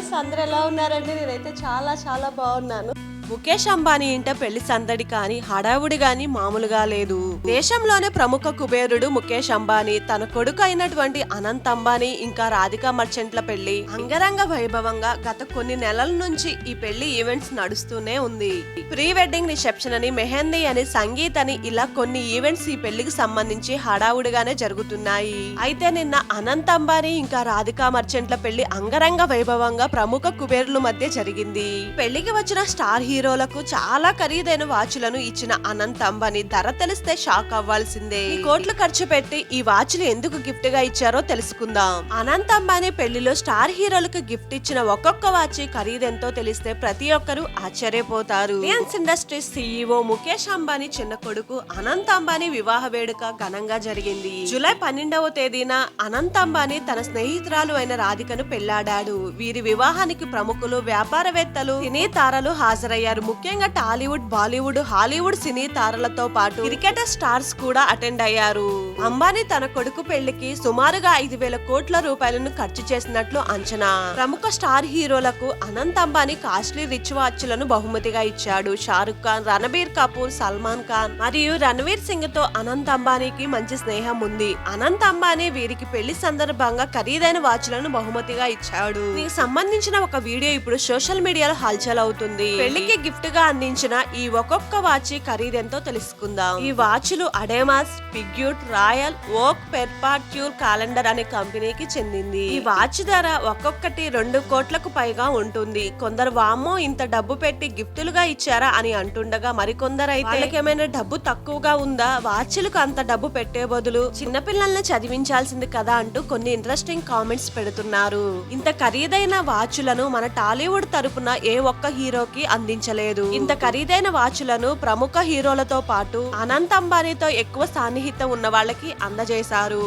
Friends అందరు ఎలా ఉన్నారండి? నేనైతే చాలా చాలా బాగున్నాను. ముఖేష్ అంబానీ ఇంట పెళ్ళి సందడి కానీ హడావుడి గాని మామూలుగా లేదు. దేశంలోనే ప్రముఖ కుబేరుడు ముఖేష్ అంబానీ తన కొడుకు అయినటువంటి అనంత్ అంబానీ ఇంకా రాధికా మర్చెంట్ల పెళ్ళి. అంగరంగ వైభవంగా గత కొన్ని నెలల నుంచి ఈ పెళ్ళి ఈవెంట్స్ నడుస్తూనే ఉంది. ప్రీ వెడ్డింగ్ రిసెప్షన్ అని మెహందీ అని సంగీత్ అని ఇలా కొన్ని ఈవెంట్స్ ఈ పెళ్ళికి సంబంధించి హడావుడిగానే జరుగుతున్నాయి. అయితే నిన్న అనంత్ అంబానీ ఇంకా రాధికా మర్చెంట్ల పెళ్ళి అంగరంగ వైభవంగా ప్రముఖ కుబేరుల మధ్య జరిగింది. పెళ్ళికి వచ్చిన స్టార్ హీరో హీరోలకు చాలా ఖరీదైన వాచ్లను ఇచ్చిన అనంత్ అంబానీ ధర తెలిస్తే షాక్ అవ్వాల్సిందే. ఈ కోట్లు ఖర్చు పెట్టి ఈ వాచ్లు ఎందుకు గిఫ్ట్గా ఇచ్చారో తెలుసుకుందాం. అనంత్ అంబానీ పెళ్ళిలో స్టార్ హీరోలకు గిఫ్ట్ ఇచ్చిన ఒక్కొక్క వాచ్ ఖరీదెంతో తెలిస్తే ప్రతి ఒక్కరూ ఆశ్చర్యపోతారు. Reliance Industries CEO Mukesh Ambani చిన్న కొడుకు అనంత్ అంబానీ వివాహ వేడుక ఘనంగా జరిగింది. జూలై పన్నెండవ తేదీన అనంత్ అంబానీ తన స్నేహితురాలు అయిన రాధికను పెళ్ళాడాడు. వీరి వివాహానికి ప్రముఖులు వ్యాపారవేత్తలు సినీ తారలు హాజరయ్యారు. ముఖ్యంగా టాలీవుడ్ బాలీవుడ్ హాలీవుడ్ సినీ తారలతో పాటు క్రికెటర్ స్టార్స్ కూడా అటెండ్ అయ్యారు. అంబానీ తన కొడుకు పెళ్ళికి సుమారుగా ఐదు వేల కోట్ల రూపాయలను ఖర్చు చేసినట్లు అంచనా. ప్రముఖ స్టార్ హీరోలకు అనంత్ అంబానీ కాస్ట్లీ రిచ్ వాచ్లను బహుమతిగా ఇచ్చాడు. షారుఖ్ ఖాన్ రణబీర్ కపూర్ సల్మాన్ ఖాన్ మరియు రణవీర్ సింగ్తో అనంత్ అంబానీకి మంచి స్నేహం ఉంది. అనంత్ అంబానీ వీరికి పెళ్ళి సందర్భంగా ఖరీదైన వాచ్లను బహుమతిగా ఇచ్చాడు. దీనికి సంబంధించిన ఒక వీడియో ఇప్పుడు సోషల్ మీడియాలో హల్చల్ అవుతుంది. పెళ్ళికి గిఫ్ట్గా అందించిన ఈ ఒక్కొక్క వాచ్ ఖరీదెంతో తెలుసుకుందాం. ఈ వాచ్లు అడేమాస్ పిగ్యూట్ రాయల్ ఓక్ పెర్పాట్యూర్ క్యాలెండర్ అనే కంపెనీకి చెందింది. ఈ వాచ్ ధర ఒక్కొక్కటి రెండు కోట్లకు పైగా ఉంటుంది. కొందరు వామ్మో ఇంత డబ్బు పెట్టి గిఫ్టులుగా ఇచ్చారా అని అంటుండగా మరికొందరు అయితే వాళ్ళకి ఏమైనా డబ్బు తక్కువగా ఉందా? వాచ్లకు అంత డబ్బు పెట్టే బదులు చిన్నపిల్లల్ని చదివించాల్సింది కదా అంటూ కొన్ని ఇంట్రెస్టింగ్ కామెంట్స్ పెడుతున్నారు. ఇంత ఖరీదైన వాచ్లను మన టాలీవుడ్ తరపున ఏ ఒక్క హీరోకి కనిపించలేదు ఇంత ఖరీదైన వాచ్లను ప్రముఖ హీరోలతో పాటు అనంత్ అంబానీతో ఎక్కువ సాన్నిహిత్యం ఉన్న వాళ్ళకి అందజేశారు.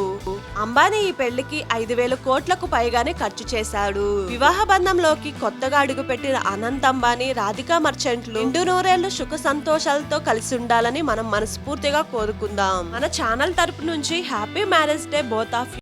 అంబానీ ఈ పెళ్ళికి ఐదు వేల కోట్లకు పైగానే ఖర్చు చేశాడు. వివాహ బంధంలోకి కొత్తగా అడుగుపెట్టిన అనంత్ అంబానీ రాధికా మర్చెంట్లు నిండు నూరేళ్ళు సుఖ సంతోషాలతో కలిసి ఉండాలని మనం మనస్ఫూర్తిగా కోరుకుందాం. మన ఛానల్ తరపు నుంచి happy marriage day both of